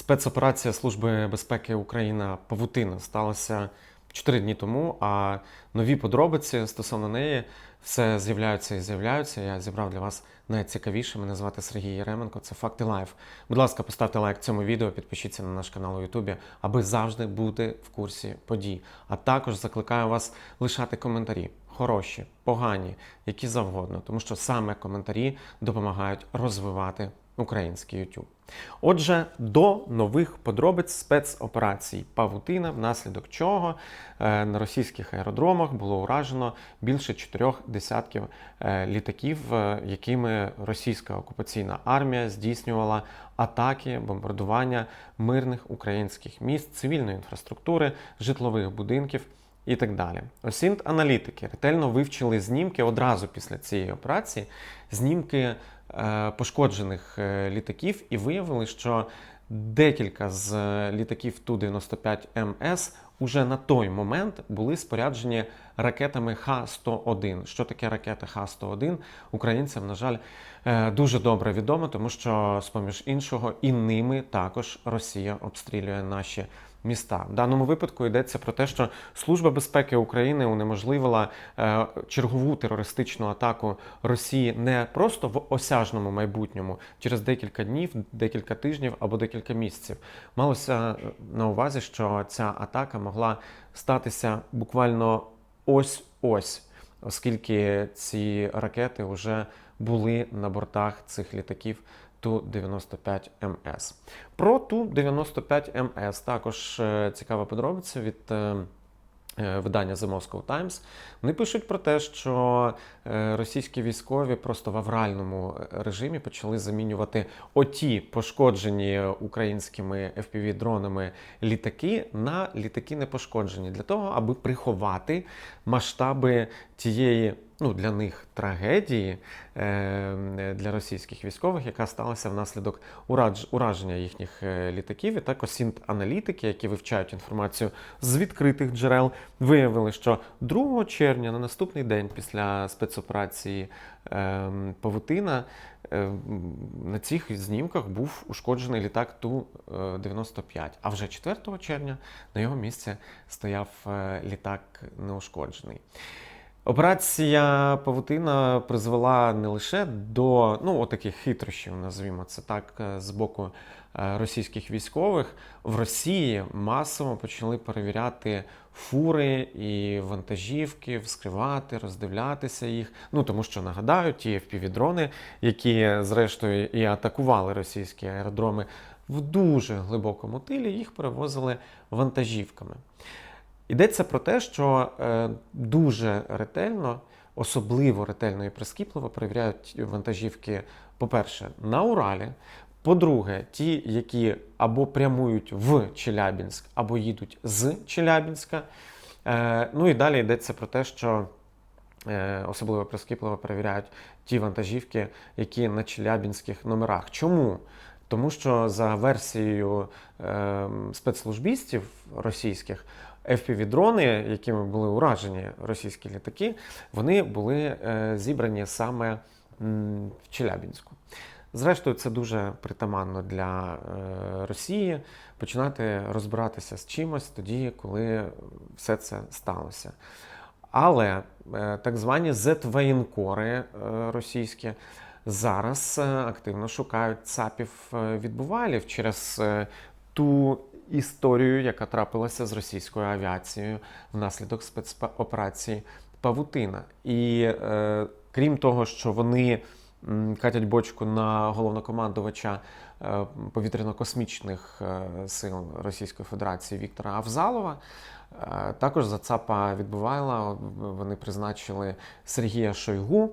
Спецоперація Служби безпеки Україна Павутина сталася 4 дні тому, а нові подробиці стосовно неї все з'являються і з'являються. Я зібрав для вас найцікавіше. Мене звати Сергій Яременко. Це Факти Лайф. Будь ласка, поставте лайк цьому відео, підпишіться на наш канал у Ютубі, аби завжди бути в курсі подій. А також закликаю вас лишати коментарі. Хороші, погані, які завгодно, тому що саме коментарі допомагають розвивати український YouTube. Отже, до нових подробиць спецоперацій Павутина, внаслідок чого е, на російських аеродромах було уражено більше чотирьох десятків е, літаків, е, якими російська окупаційна армія здійснювала атаки, бомбардування мирних українських міст, цивільної інфраструктури, житлових будинків. І так далі. Осінт аналітики ретельно вивчили знімки одразу після цієї операції, знімки е, пошкоджених е, літаків, і виявили, що декілька з е, літаків Ту-95МС уже на той момент були споряджені ракетами Х-101. Що таке ракета Х-101? Українцям, на жаль, е, дуже добре відомо, тому що, з-поміж іншого, і ними також Росія обстрілює наші міста. В даному випадку йдеться про те, що Служба безпеки України унеможливила е, чергову терористичну атаку Росії не просто в осяжному майбутньому через декілька днів, декілька тижнів або декілька місяців. Малося на увазі, що ця атака могла статися буквально ось-ось, оскільки ці ракети вже були на бортах цих літаків. Ту-95МС. Про Ту-95МС також е, цікава подробиця від е, е, видання The Moscow Times. Вони пишуть про те, що російські військові просто в авральному режимі почали замінювати оті пошкоджені українськими FPV-дронами літаки на літаки не пошкоджені для того, аби приховати масштаби тієї ну, для них трагедії е, для російських військових, яка сталася внаслідок ураження їхніх е, літаків. І також сінт-аналітики, які вивчають інформацію з відкритих джерел, виявили, що 2 червня на наступний день після спецоперації е, Павутина. На цих знімках був ушкоджений літак Ту-95, а вже 4 червня на його місці стояв літак неушкоджений. Операція Павутина призвела не лише до ну, таких хитрощів, назвімо це так, е, з боку е, російських військових. В Росії масово почали перевіряти фури і вантажівки, вскривати, роздивлятися їх. Ну тому що нагадаю, ті FPV-дрони, які зрештою і атакували російські аеродроми в дуже глибокому тилі, їх перевозили вантажівками. Йдеться про те, що е, дуже ретельно, особливо ретельно і прискіпливо перевіряють вантажівки, по-перше, на Уралі. По-друге, ті, які або прямують в Челябінськ, або їдуть з Челябінська. Е, ну і далі йдеться про те, що е, особливо прискіпливо перевіряють ті вантажівки, які на челябінських номерах. Чому? Тому що за версією е, спецслужбістів російських, FPV-дрони, якими були уражені російські літаки, вони були е, зібрані саме м, в Челябінську. Зрештою, це дуже притаманно для е, Росії починати розбиратися з чимось тоді, коли все це сталося. Але е, так звані Z-воєнкори е, російські зараз е, активно шукають цапів е, через е, ту історію, яка трапилася з російською авіацією внаслідок спецоперації Павутина. І е, крім того, що вони катять бочку на головнокомандувача е, повітряно-космічних е, сил Російської Федерації Віктора Авзалова. е, Також за ЦАПа відбувала. Вони призначили Сергія Шойгу,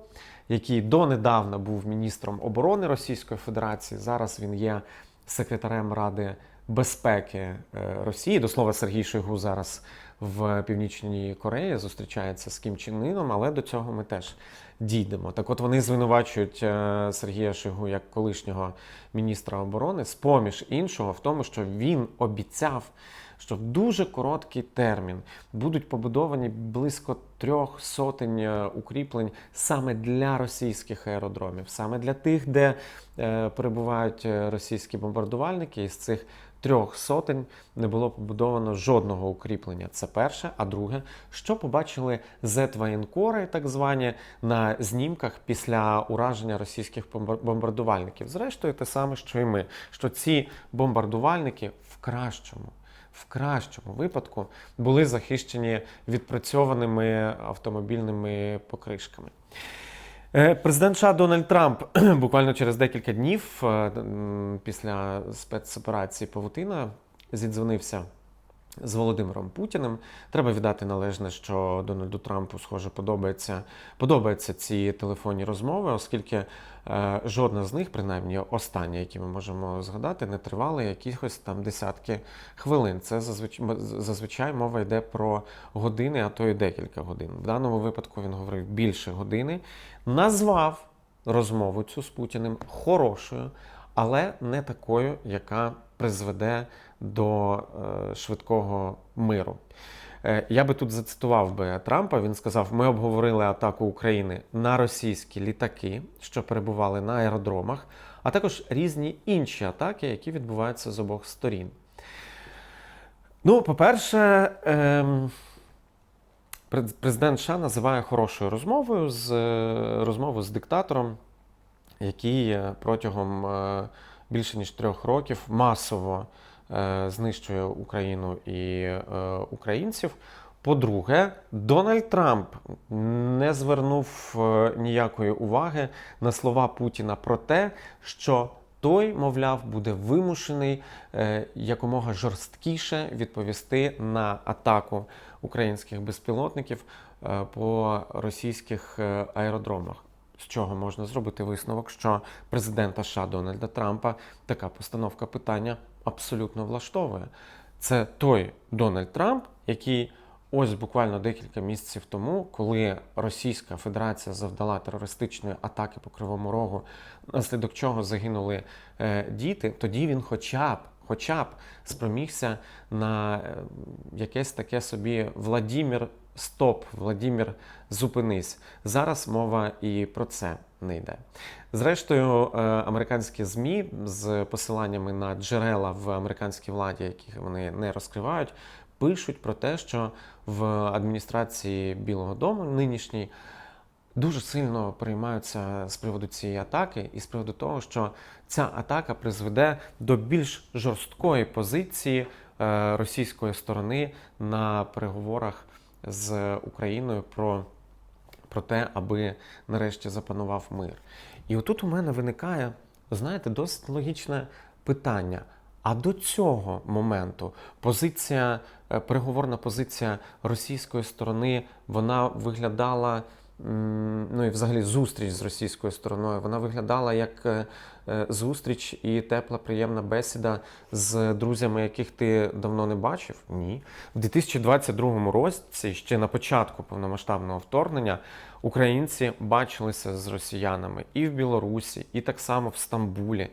який донедавна був міністром оборони Російської Федерації. Зараз він є секретарем Ради безпеки Росії. До слова, Сергій Шойгу зараз в Північній Кореї зустрічається з Кім Чен Іном, але до цього ми теж дійдемо. Так от вони звинувачують е, Сергія Шойгу як колишнього міністра оборони, з поміж іншого, в тому, що він обіцяв що в дуже короткий термін будуть побудовані близько трьох сотень е, укріплень саме для російських аеродромів, саме для тих, де е, перебувають російські бомбардувальники. Із цих трьох сотень не було побудовано жодного укріплення. Це перше. А друге, що побачили Z-воєнкори, так звані, на знімках після ураження російських бомбардувальників. Зрештою, те саме, що і ми, що ці бомбардувальники в кращому. В кращому випадку були захищені відпрацьованими автомобільними покришками. Е, Президент США Дональд Трамп буквально через декілька днів е, після спецоперації Павутина зідзвонився з Володимиром Путіним. Треба віддати належне, що Дональду Трампу, схоже, подобається, подобаються ці телефонні розмови, оскільки е, жодна з них, принаймні остання, які ми можемо згадати, не тривала якихось там десятки хвилин. Це зазвичай, зазвичай мова йде про години, а то й декілька годин. В даному випадку він говорив більше години, назвав розмову цю з Путіним хорошою, але не такою, яка призведе до е, швидкого миру. Е, Я би тут зацитував би Трампа. Він сказав: ми обговорили атаку України на російські літаки, що перебували на аеродромах, а також різні інші атаки, які відбуваються з обох сторін. Ну, по-перше, ем, президент США називає хорошою розмовою з е, розмову з диктатором, який протягом більше ніж трьох років масово знищує Україну і е, українців. По-друге, Дональд Трамп не звернув е, ніякої уваги на слова Путіна про те, що той, мовляв, буде вимушений е, якомога жорсткіше відповісти на атаку українських безпілотників е, по російських е, аеродромах. З чого можна зробити висновок, що президента США Дональда Трампа така постановка питання абсолютно влаштовує. Це той Дональд Трамп, який ось буквально декілька місяців тому, коли Російська Федерація завдала терористичної атаки по Кривому Рогу, наслідок чого загинули е, діти, тоді він хоча б хоча б спромігся на е, якесь таке собі Владімір Стоп, Владімір, зупинись. Зараз мова і про це не йде. Зрештою, е, американські ЗМІ з посиланнями на джерела в американській владі, які вони не розкривають, пишуть про те, що в адміністрації Білого Дому нинішній дуже сильно переймаються з приводу цієї атаки і з приводу того, що ця атака призведе до більш жорсткої позиції е, російської сторони на переговорах з Україною про, про те, аби нарешті запанував мир. І отут у мене виникає, знаєте, досить логічне питання. А до цього моменту позиція, е, переговорна позиція російської сторони, вона виглядала. Ну і взагалі зустріч з російською стороною, вона виглядала як е, е, зустріч і тепла, приємна бесіда з друзями, яких ти давно не бачив? Ні. В 2022 році, ще на початку повномасштабного вторгнення, українці бачилися з росіянами і в Білорусі, і так само в Стамбулі.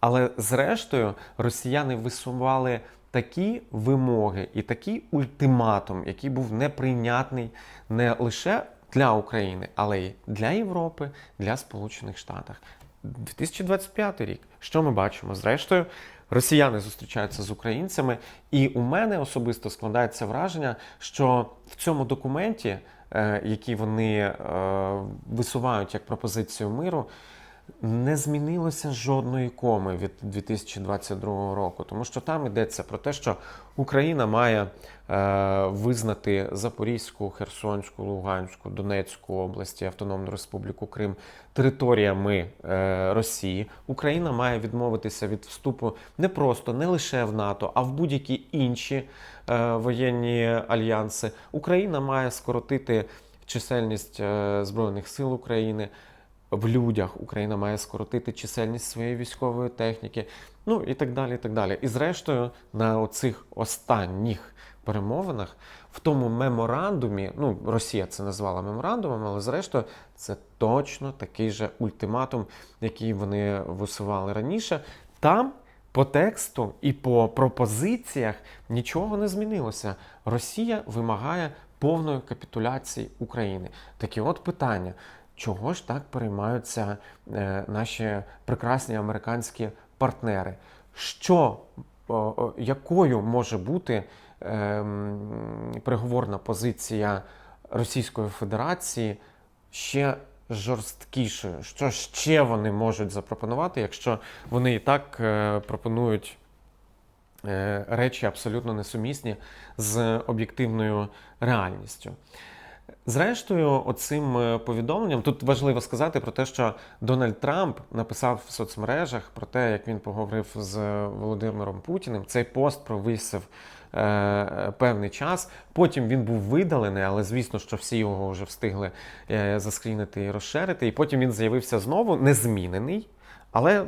Але зрештою росіяни висували такі вимоги і такий ультиматум, який був неприйнятний не лише для України, але й для Європи, для Сполучених Штатів. 2025 рік. Що ми бачимо? Зрештою, росіяни зустрічаються з українцями, і у мене особисто складається враження, що в цьому документі, е, який вони е, висувають як пропозицію миру, не змінилося жодної коми від 2022 року, тому що там йдеться про те, що Україна має е, визнати Запорізьку, Херсонську, Луганську, Донецьку області, Автономну Республіку Крим територіями е, Росії. Україна має відмовитися від вступу не просто не лише в НАТО, а в будь-які інші е, воєнні альянси. Україна має скоротити чисельність е, збройних сил України в людях. Україна має скоротити чисельність своєї військової техніки, ну і так далі. І так далі. І зрештою, на оцих останніх перемовинах, в тому меморандумі, ну Росія це назвала меморандумом, але зрештою це точно такий же ультиматум, який вони висували раніше. Там по тексту і по пропозиціях нічого не змінилося. Росія вимагає повної капітуляції України. Такі от питання. Чого ж так переймаються е, наші прекрасні американські партнери? Що, якою може бути ем, переговорна позиція Російської Федерації ще жорсткішою? Що ще вони можуть запропонувати, якщо вони і так е, пропонують е, речі абсолютно несумісні з об'єктивною реальністю? Зрештою, оцим е, повідомленням тут важливо сказати про те, що Дональд Трамп написав в соцмережах про те, як він поговорив з Володимиром Путіним. Цей пост провисив е, певний час. Потім він був видалений, але звісно, що всі його вже встигли е, заскрінити і розширити. І потім він з'явився знову незмінений, але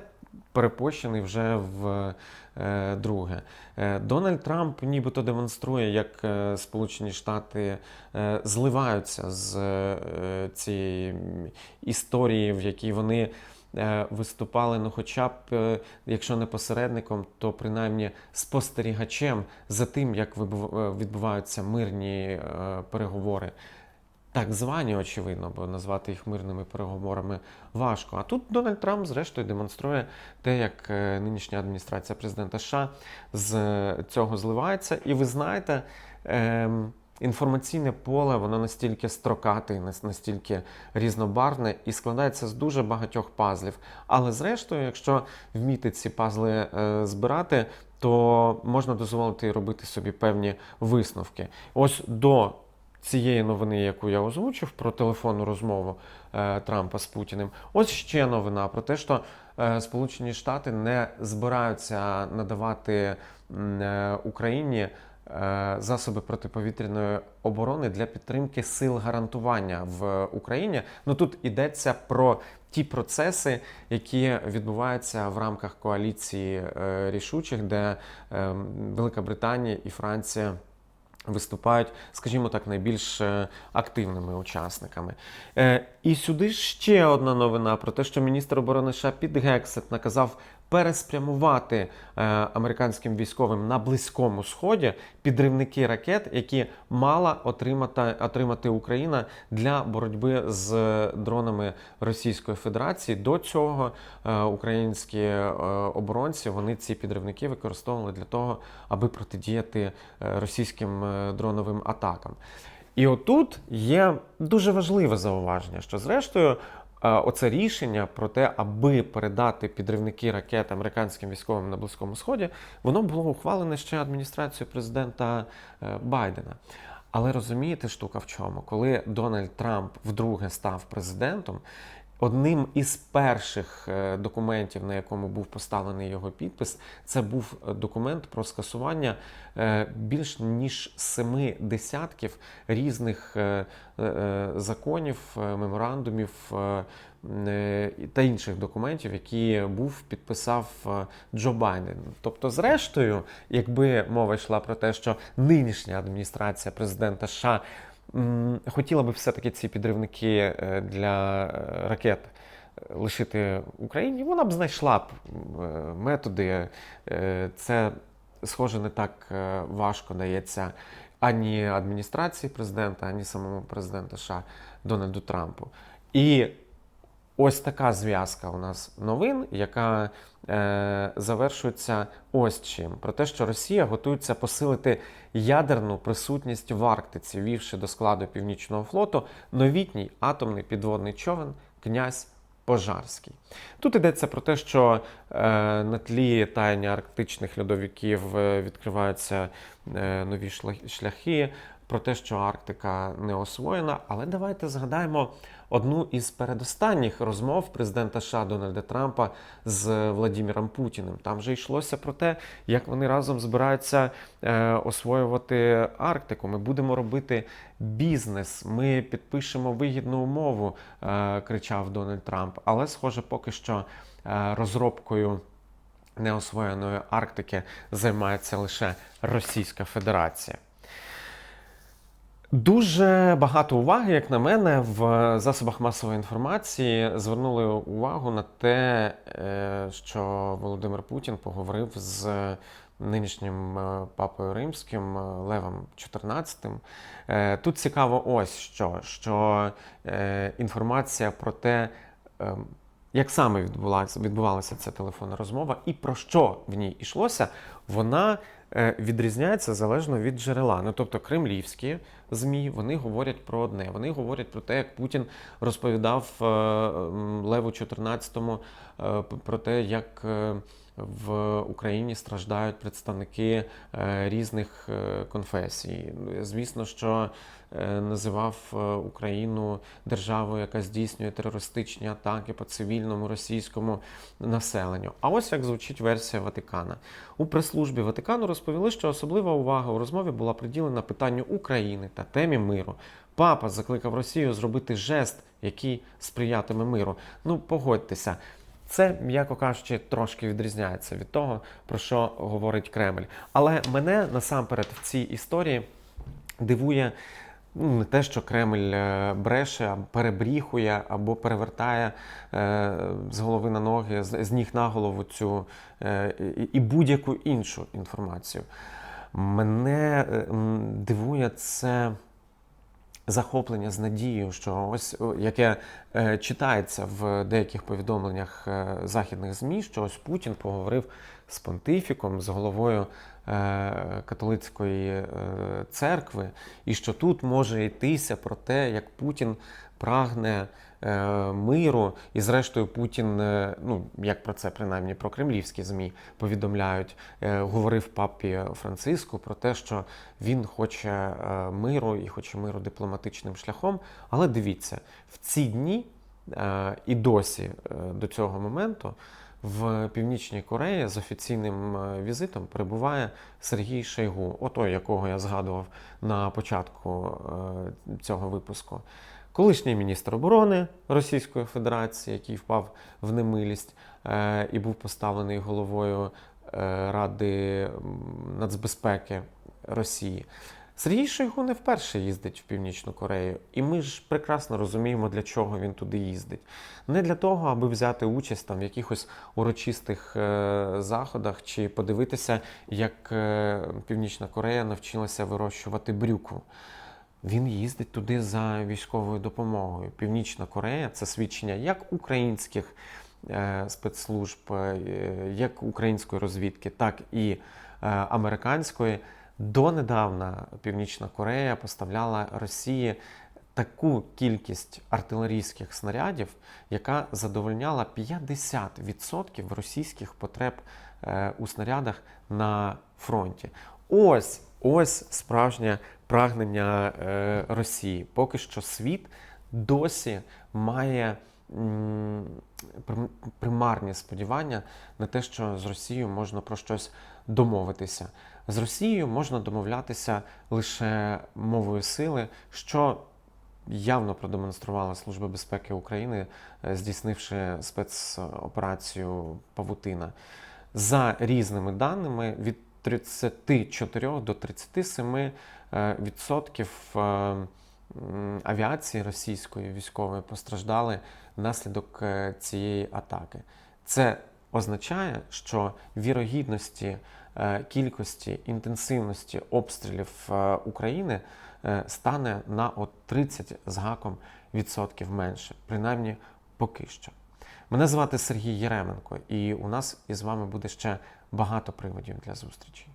перепощений вже в е, друге. Е, Дональд Трамп нібито демонструє, як е, Сполучені Штати зливаються з цієї історії, в якій вони. Виступали, ну, хоча б, якщо не посередником, то принаймні спостерігачем за тим, як відбуваються мирні переговори. Так звані, очевидно, бо назвати їх мирними переговорами важко. А тут Дональд Трамп, зрештою, демонструє те, як е, нинішня адміністрація президента США з цього зливається. І ви знаєте, ем, інформаційне поле воно настільки строкате, настільки різнобарвне і складається з дуже багатьох пазлів. Але зрештою, якщо вміти ці пазли е, збирати, то можна дозволити робити собі певні висновки. Ось до цієї новини, яку я озвучив, про телефонну розмову е, Трампа з Путіним. Ось ще новина про те, що е, Сполучені Штати не збираються надавати е, Україні. Засоби протиповітряної оборони для підтримки сил гарантування в Україні. Ну тут йдеться про ті процеси, які відбуваються в рамках коаліції рішучих, де е, Велика Британія і Франція виступають, скажімо так, найбільш е, активними учасниками. Е, І сюди ще одна новина про те, що міністр оборони США Піт Гексет наказав переспрямувати е, американським військовим на Близькому Сході підривники ракет, які мала отримати, отримати Україна для боротьби з дронами Російської Федерації. До цього е, українські е, оборонці вони ці підривники використовували для того, аби протидіяти е, російським е, дроновим атакам. І отут є дуже важливе зауваження, що зрештою. Оце рішення про те, аби передати підривники ракет американським військовим на Близькому Сході, воно було ухвалене ще адміністрацією президента е, Байдена. Але розумієте, штука в чому? Коли Дональд Трамп вдруге став президентом, одним із перших е, документів, на якому був поставлений його підпис, це був е, документ про скасування е, більш ніж семи десятків різних законів, меморандумів та інших документів, які був підписав Джо Байден. Тобто, зрештою, якби мова йшла про те, що нинішня адміністрація президента США хотіла би все-таки ці підривники е, для е, ракет е, лишити Україні, вона б знайшла б методи. Це схоже не так важко дається ані адміністрації президента, ані самому президенту США Дональду Трампу. І ось така зв'язка у нас новин, яка завершується ось чим: про те, що Росія готується посилити ядерну присутність в Арктиці, ввівши до складу Північного флоту новітній атомний підводний човен князь. Пожарський. Тут йдеться про те, що е, на тлі таяння арктичних льодовиків е, відкриваються е, нові шляхи, про те, що Арктика не освоєна. Але давайте згадаємо одну із передостанніх розмов президента США Дональда Трампа з Владимиром Путіним. Там вже йшлося про те, як вони разом збираються е, освоювати Арктику. Ми будемо робити бізнес, ми підпишемо вигідну умову, е, кричав Дональд Трамп. Але, схоже, поки що е, розробкою неосвоєної Арктики займається лише Російська Федерація. Дуже багато уваги, як на мене, в засобах масової інформації звернули увагу на те, е, що Володимир Путін поговорив з нинішнім е, папою римським е, Левом XIV. Тут цікаво ось що, що інформація про те, як саме відбулася, відбувалася ця телефонна розмова і про що в ній йшлося, вона відрізняється залежно від джерела. Ну тобто кремлівські ЗМІ вони говорять про одне. Вони говорять про те, як Путін розповідав е, Леву XIV е, п- про те, як е, в Україні страждають представники е, різних е, конфесій. Звісно, що е, називав Україну державою, яка здійснює терористичні атаки по цивільному російському населенню. А ось як звучить версія Ватикана. У прес-службі Ватикану розповіли, що особлива увага у розмові була приділена питанню України та темі миру. Папа закликав Росію зробити жест, який сприятиме миру. Ну, погодьтеся. Це, м'яко кажучи, трошки відрізняється від того, про що говорить Кремль. Але мене насамперед в цій історії дивує ну, не те, що Кремль е, бреше, перебріхує або перевертає е, з голови на ноги, з, ніг на голову цю е, і, будь-яку іншу інформацію. Мене дивує це захоплення з надією, що ось яке е, читається в деяких повідомленнях е, західних ЗМІ, що ось Путін поговорив з понтифіком, з головою е, католицької церкви, і що тут може йтися про те, як Путін прагне миру, і зрештою Путін, е, ну як про це принаймні про кремлівські ЗМІ повідомляють, е, говорив папі Франциску про те, що він хоче е, миру і хоче миру дипломатичним шляхом. Але дивіться, в ці дні е, і досі е, до цього моменту в Північній Кореї з офіційним е, візитом перебуває Сергій Шойгу, отой, якого я згадував на початку е, цього випуску. Колишній міністр оборони Російської Федерації, який впав в немилість е, і був поставлений головою е, Ради нацбезпеки Росії. Сергій Шойгу не вперше їздить в Північну Корею, і ми ж прекрасно розуміємо, для чого він туди їздить. Не для того, аби взяти участь там в якихось урочистих е, заходах чи подивитися, як е, Північна Корея навчилася вирощувати брюкву. Він їздить туди за військовою допомогою. Північна Корея це свідчення як українських е, спецслужб, е, як української розвідки, так і е, американської. Донедавна Північна Корея поставляла Росії таку кількість артилерійських снарядів, яка задовольняла 50% російських потреб у снарядах на фронті. Ось ось справжнє прагнення е, Росії. Поки що світ досі має примарні сподівання на те, що з Росією можна про щось домовитися. З Росією можна домовлятися лише мовою сили, що явно продемонструвала Служба безпеки України, е, здійснивши спецоперацію Павутина. За різними даними, від 34 до 37 е, відсотків е, авіації російської військової постраждали внаслідок е, цієї атаки. Це означає, що вірогідності кількості інтенсивності обстрілів України стане на от 30 з гаком відсотків менше, принаймні поки що. Мене звати Сергій Єременко, і у нас із вами буде ще багато приводів для зустрічі.